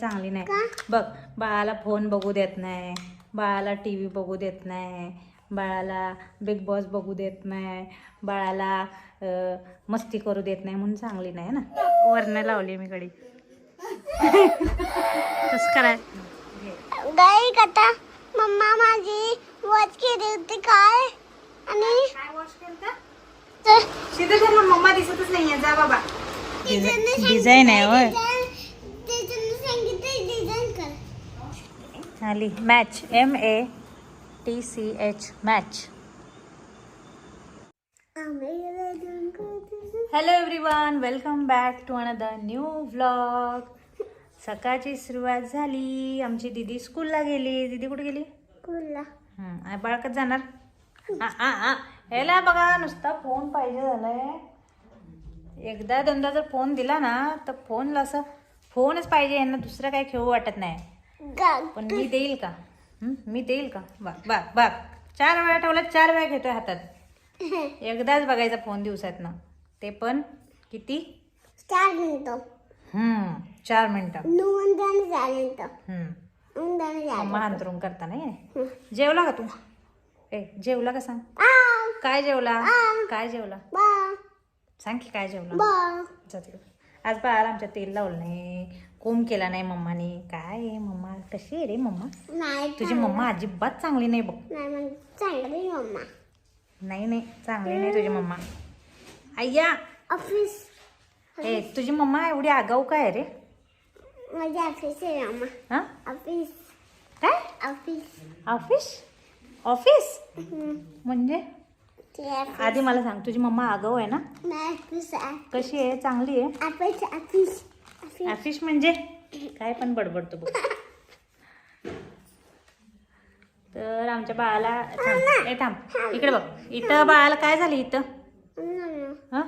चांगली नाही. बघ बाळाला फोन बघू देत नाही. बाळाला टी व्ही बघू देत नाही. बाळाला बिग बॉस बघू देत नाही. बाळाला मस्ती करू देत नाही म्हणून चांगली नाही ना. वरनं लावली मी कडी. तसं कराय. मम्मा माझी वॉच केली होती काय? आणि तर सीधा मम्मा दिसतच नाहीये. जा बाबा. डिझाईन आहे होय सांगितलं- तिच्याने सांगितलं डिझाईन आली match M A T C H match. Hello everyone welcome back to another new vlog सकाळची सुरुवात झाली. आमची दिदी स्कूलला गेली. दिदी कुठे गेली? कुल्ला हं, आ, बाळकत जाणार. ह्याला बघा नुसता फोन पाहिजे झालाय. एकदा दोनदा जर फोन दिला ना तर फोनला असं फोनच पाहिजे यांना दुसरं काही खेळू वाटत नाही. पण मी देईल का? मी देईल का? बघ बघ बघ. चार वेळा ठेवला चार वेळा घेतोय हातात. एकदाच बघायचा फोन दिवसातनं. ते पण किती? चार मिनिटं. हम्म चार मिनिटं. मम्मा करता नाही? जेवला का तू? ए जेवला का सांग? काय जेवला? काय जेवला? बा. सांग की काय जेवला? बा. आज बाळाला आमच्या तेल लावलं नाही. कोंब केला नाही मम्माने. काय आहे मम्मा? कशी आहे रे मम्मा? नाही तुझी मम्मा अजिबात चांगली नाही बघ. नाही चांगली मम्मा. नाही नाही. चांगली नाही तुझी मम्मा. अय्या ऑफिस ए तुझी मम्मा एवढी आगाऊ काय आहे रे? माझी ऑफिस आहे मम्मा. हा? ऑफिस काय? Office office office. म्हणजे? आधी मला सांग तुझी मम्मा आगाऊ आहे ना? कशी आहे? चांगली आहे? ऑफिस म्हणजे? काय पण बडबडतो बघ. तर आमच्या बाळाला थांब. थांब. इकडे बघ. इथं बाळाला काय झालं इथं? हा.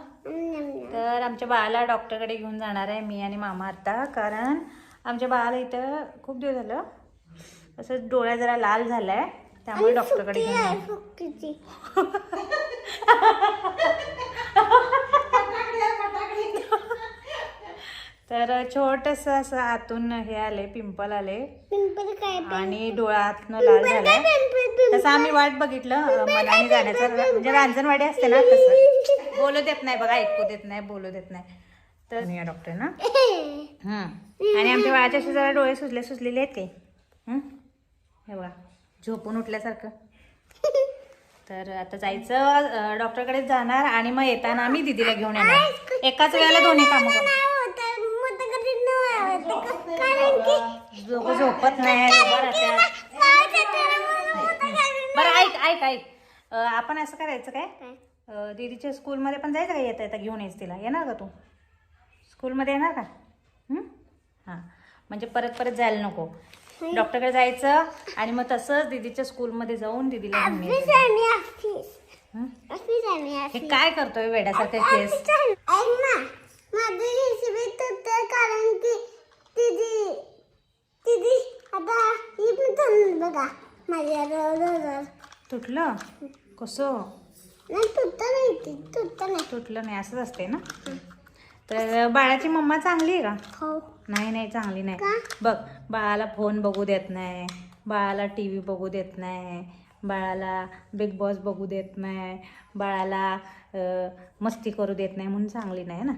तर आमच्या बाळाला डॉक्टरकडे घेऊन जाणार आहे मी आणि मामा आता. कारण आमच्या बाळाला इथं खूप दिवस झालं असं डोळ्या जरा लाल झालाय. त्यामुळे डॉक्टरकडे घेऊन आहे जाणार. फुकटीची. तर छोटस असं आतून हे आले पिंपल आले. पिंपल काय आणि डोळ्यातनं लाल पिंपल तसं आम्ही वाट बघितलं मनाने जाण्याचं म्हणजे रांजणवाडी असते ना तसं. बोलू देत नाही बघा ऐकू देत नाही बोलू देत नाही. तर या डॉक्टर ना? हम्म. आणि आमच्या बाळाच्या असे जरा डोळे सुजले सुजलेले आहेत काही हम्म? हे बघा झोपून उठल्यासारखं. तर आता जायचं डॉक्टरकडे जाणार आणि मग येताना आम्ही दिदीला घेऊन येणार. एकाच वेळेला दोन्ही कामं करू नाही होत आहे, मोठं कधी झोप झोपत नाही बरं ऐक ऐक ऐक. आपण असं करायचं काय? दीदीच्या स्कूलमध्ये पण जायचं का येता येता घेऊन यायचं तिला? येणार का तू? स्कूलमध्ये येणार का? हं? हां. म्हणजे परत परत जायला नको. डॉक्टरकडे जायचं आणि मग तसंच दीदीच्या स्कूलमध्ये जाऊन दीदीला हं? काय करतोय वेड्यासारखं केस? कारण की तिची तिची आता ही पण थांब बघा. माझ्या रोज तुटलं? कसं? नाही तुटत नाही ती तुटत नाही. तुटलं नाही असंच असते ना? तर बाळाची मम्मा चांगली आहे का? हो. नाही नाही चांगली नाही. का? बघ बाळाला फोन बघू देत नाही. बाळाला टी व्ही बघू देत नाही. बाळाला बिग बॉस बघू देत नाही. बाळाला अं, मस्ती करू देत नाही म्हणून चांगली नाही ना?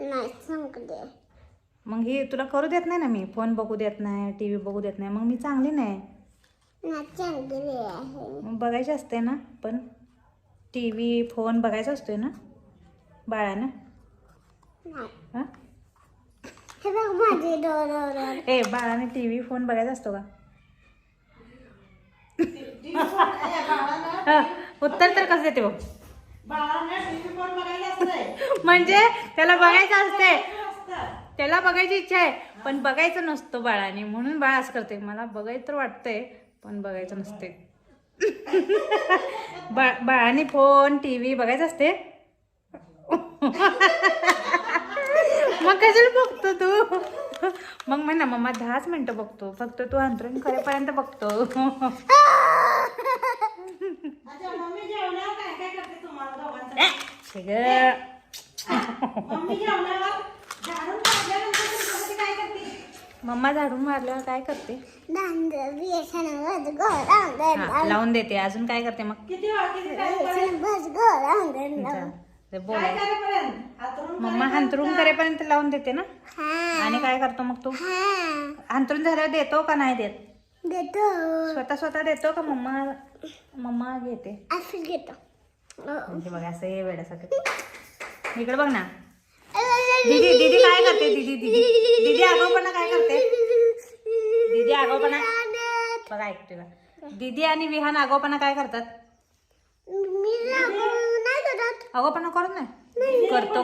नाही सांगते मग ही तुला करू देत नाही ना मी? फोन बघू देत नाही टी व्ही बघू देत नाही. मग मी चांगली नाही. नाही चांगली आहे. मग बघायचे असते ना पण. टी व्ही फोन बघायचा असतोय ना? बाळानं? हां? हे बघ माझे डोर ए बाळाने टी व्ही फोन बघायचा असतो का? हा, उत्तर तर कसं देते बघ? म्हणजे त्याला बघायचं असते त्याला बघायची इच्छा आहे. पण बघायचं नसतं बाळाने. म्हणून बाळ असं करते मला बघायचं तर वाटतंय पण बघायचं नसते बा बाळाने फोन टी व्ही बघायचं असते मग कशाला बघतो तू? मग म्हण ना मम्मा दहाच मिनिटं बघतो. फक्त तू अंतरून करेपर्यंत बघतो. गं. मम्मा झाडून मारल्यावर काय करते? हा, लावून. देते. अजून काय करते मग? ते मम्मा हंतरून करेपर्यंत लावून देते ना? हा. आणि काय करतो मग तू? हा. हंतरून झाल्यावर देतो का नाही देत? देतो. स्वतः स्वतः देतो का मम्मा? मम्मा घेते. असं घेतो. म्हणजे बघा असं हे वेळासाठी इकडे बघ ना. दीदी दीदी काय करते? दीदी दीदी. दीदी आगाऊपणा काय करते? दीदी आगाऊपणा? बघा ऐकते दीदी आणि विहान आगाऊपणा काय करतात? मी नाही? करत. आगाऊपणा करत नाही. करतो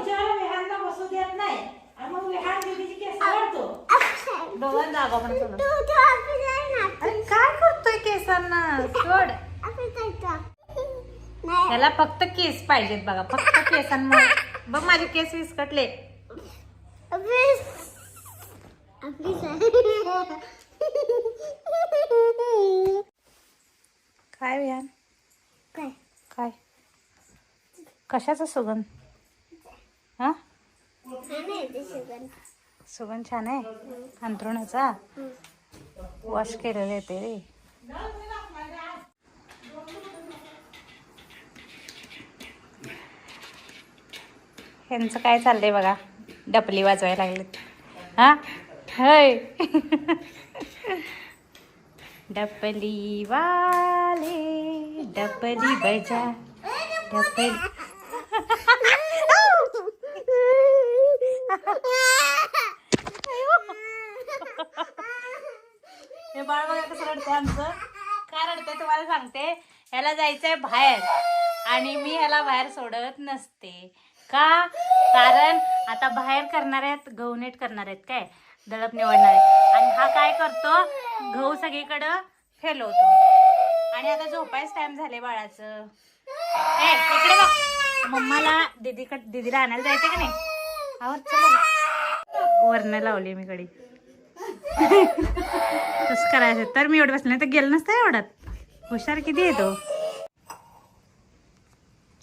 आगाऊपणा अरे काय करतोय केसांना? सोड. त्याला फक्त केस पाहिजेत बघा. फक्त केसांमुळे. बघ माझे केस विस्कटले. काय विहान काय काय? कशाचा सुगंध? हा? सुगंध सुगंध छान आहे? अंथरुणाचा? वॉश केलेले ते रे. ह्यांचं काय चाललंय बघा? डपली वाजवायला लागलेत. हां? हय. डपली वाले डपली बजा डपली हे बाळ बघा कसं रडतंय आमचं. काय रडतंय तुम्हाला सांगते. ह्याला जायचंय बाहेर. आणि मी ह्याला बाहेर सोडत नसते. का? कारण आता बाहेर करणार आहेत गहू नीट करणार आहेत काय? दळप निवडणार आहेत. आणि हा काय करतो? गहू सगळीकडं फेलवतो. आणि आता झोपायच टाइम झाले बाळाचं. इकडे बघ. मम्माला दीदीकड दीदीला आणायला जायचं का नाही? आवड चला वरनं लावली मी कडी तसं करायचं. तर मी एवढं बसले नाही तर गेलं नसतं एवढ्यात. हुशार किती येतो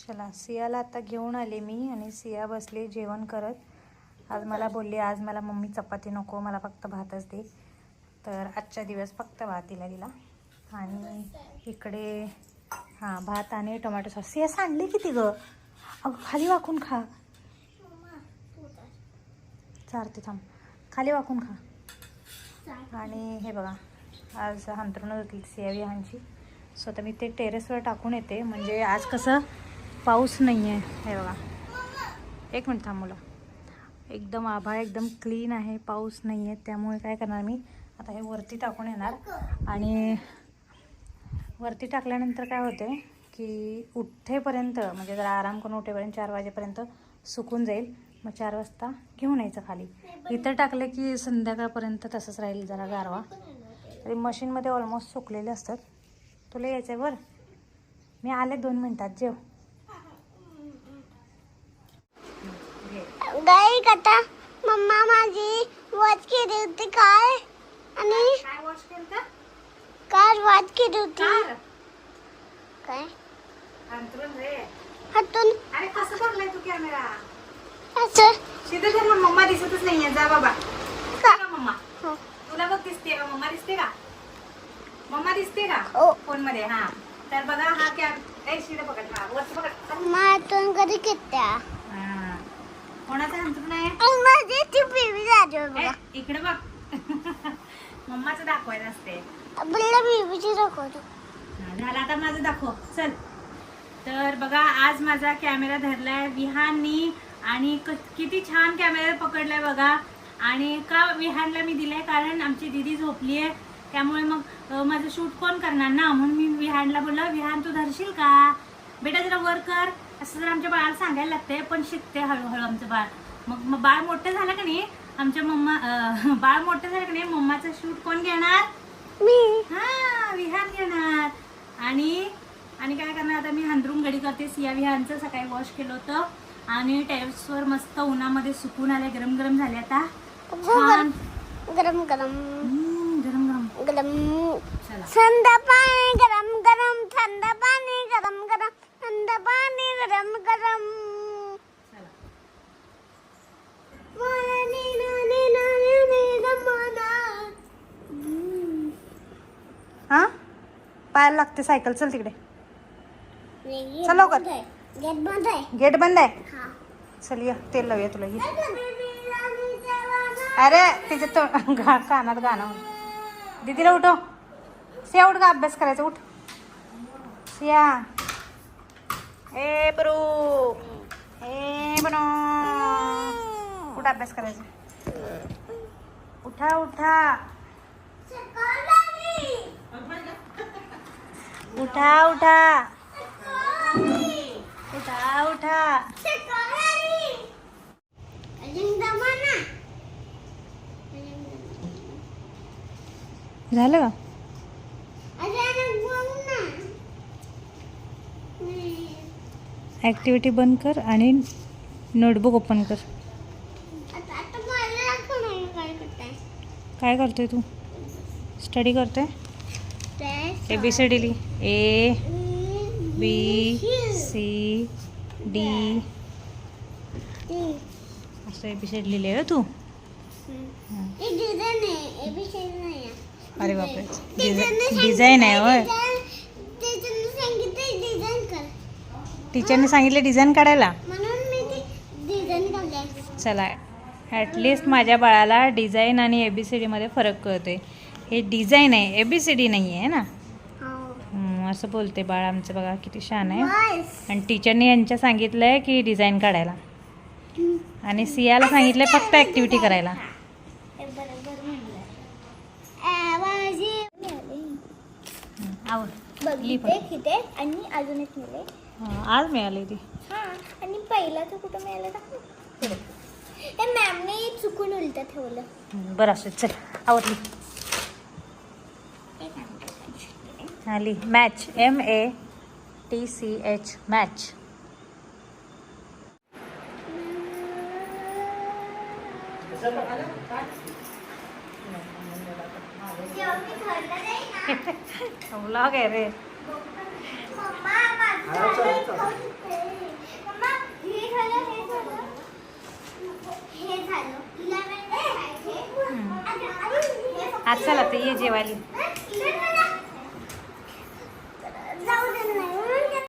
चला सियाला आता घेऊन आले मी आणि सिया बसली जेवण करत. आज मला बोलली आज मला मम्मी चपाती नको मला फक्त भातच दे. तर आजच्या दिवस फक्त भात दिला. तिला आणि इकडे हां भात आणि टोमॅटो सॉस. सिया सांडली किती ग? अगं खाली वाकून खा. चालते थांब. खाली वाकून खा. आणि हे बघा आज हंतरणं होती सिया विहांची सो आता मी ते टेरेसवर टाकून येते. म्हणजे आज कसं पाऊस नाही आहे हे बघा. एक मिनिट थांब मुलं. एकदम आभाळ एकदम क्लीन आहे. पाऊस नाही आहे त्यामुळे काय करणार मी? आता हे वरती टाकून येणार. आणि वरती टाकल्यानंतर काय होते की उठेपर्यंत म्हणजे जरा आराम करून उठेपर्यंत चार वाजेपर्यंत सुकून जाईल. मग चार वाजता घेऊन यायचं खाली. इथं टाकलं की संध्याकाळपर्यंत तसंच राहील जरा गारवा. तरी मशीनमध्ये ऑलमोस्ट सुकलेले असतात. तुला यायचं आहे बरं. मी आले दोन मिनटात. जेव. गाई आता मम्मा माझी वॉच केली होती काय आणि काय वॉश केलं कार वॉच केली होती. कार काय? अंतरून रे. हातून. अरे कसं धरलाय तू कॅमेरा असं. सिद्धू धर मग मम्मा दिसतच नाहीये. जा बाबा. का? का मम्मा. हो. तुला बघ दिसते का? मम्मा दिसते का? मम्मा दिसते का? हो. फोनमध्ये हा. तर बघा हा कॅम ए शिदा पकड हा. वरच पकड. मम्मा हातून कधी घेत्या हा. कोणाचं अंतरून आहे इकडे बघ. मम्माचं दाखवायचं असते. झालं आता माझं दाखव. चल. तर बघा आज माझा कॅमेरा धरलाय विहाननी आणि किती छान कॅमेरा पकडलाय बघा. आणि का विहानला मी दिलाय? कारण आमची दिदी झोपली आहे त्यामुळे मग माझं शूट कोण करणार ना? म्हणून मी विहानला बोललं विहान तू धरशील का? बेटा जरा वर कर. असं जर आमच्या बाळाला सांगायला लागते पण शिकते हळूहळू आमचं बाळ. मग मग बाळ मोठं झालं का नाही आमच्या मम्मा बाळ मोठं झालं का नाही मम्माचं शूट कोण घेणार? मी. हा विहान घेणार. आणि आणि काय करणार आता मी हंदरून गडी करते. सिया विहानचं सकाळी वॉश केलं होतं. आणि टेरेसवर मस्त उन्हामध्ये सुकून आले गरम गरम झाले आता. छान गरम गरम हम्म, गरम गरम. गरम चला. थंड पाणी गरम गरम थंड पाणी गरम गरम थंड पाणी गरम गरम. हा? लागते सायकल चल तिकडे. चल लवकर. गेट बंद आहे? गेट बंद आहे चल या तेल लावूया तुला ही अरे तिच्या तो गा कानात गाणं दीदीला उठो सिया उठ का अभ्यास करायचा उठ. सिया. बरू। ए बनो। उठ अभ्यास करायचा उठा उठा। उठा उठा। उठा उठा। झालं ॲक्टिव्हिटी बंद कर आणि नोटबुक ओपन कर. काय करताय? तू? स्टडी करतोय? A B C D Lee. A B C D. असं ए बी सी डी लिहिले तू? आहे. आहे. अरे बापरे. डिझाईन डिझाईन आहे होय सांगितलं- टीचरने सांगितलं डिझाईन कर टीचरने सांगितले डिझाईन काढायला. म्हणून मी ती डिझाईन काढली चला ॲटलिस्ट माझ्या बाळाला डिझाईन आणि ए बी सी डीमध्ये फरक कळतोय. हे डिझाईन आहे ए बी सी डी नाही आहे ना? हम्म, असं बोलते बाळ आमचं बघा किती छान आहे. आणि टीचरने यांच्या सांगितलं आहे की डिझाईन काढायला. आणि सियाला सांगितलं फक्त ॲक्टिव्हिटी करायला. हे बरोबर म्हणलं. आवाजी आवड. बघितले किती आणि अजून एक मिळे आज मिळाली ती. हा आणि पहिलाचं कुठं मिळालं दाखव मॅमने चुकून उलट ठेवलं. बरं असं चल आवडली आली match M A T C H match vlog आहे रे. आज चला तर ये जेवायला.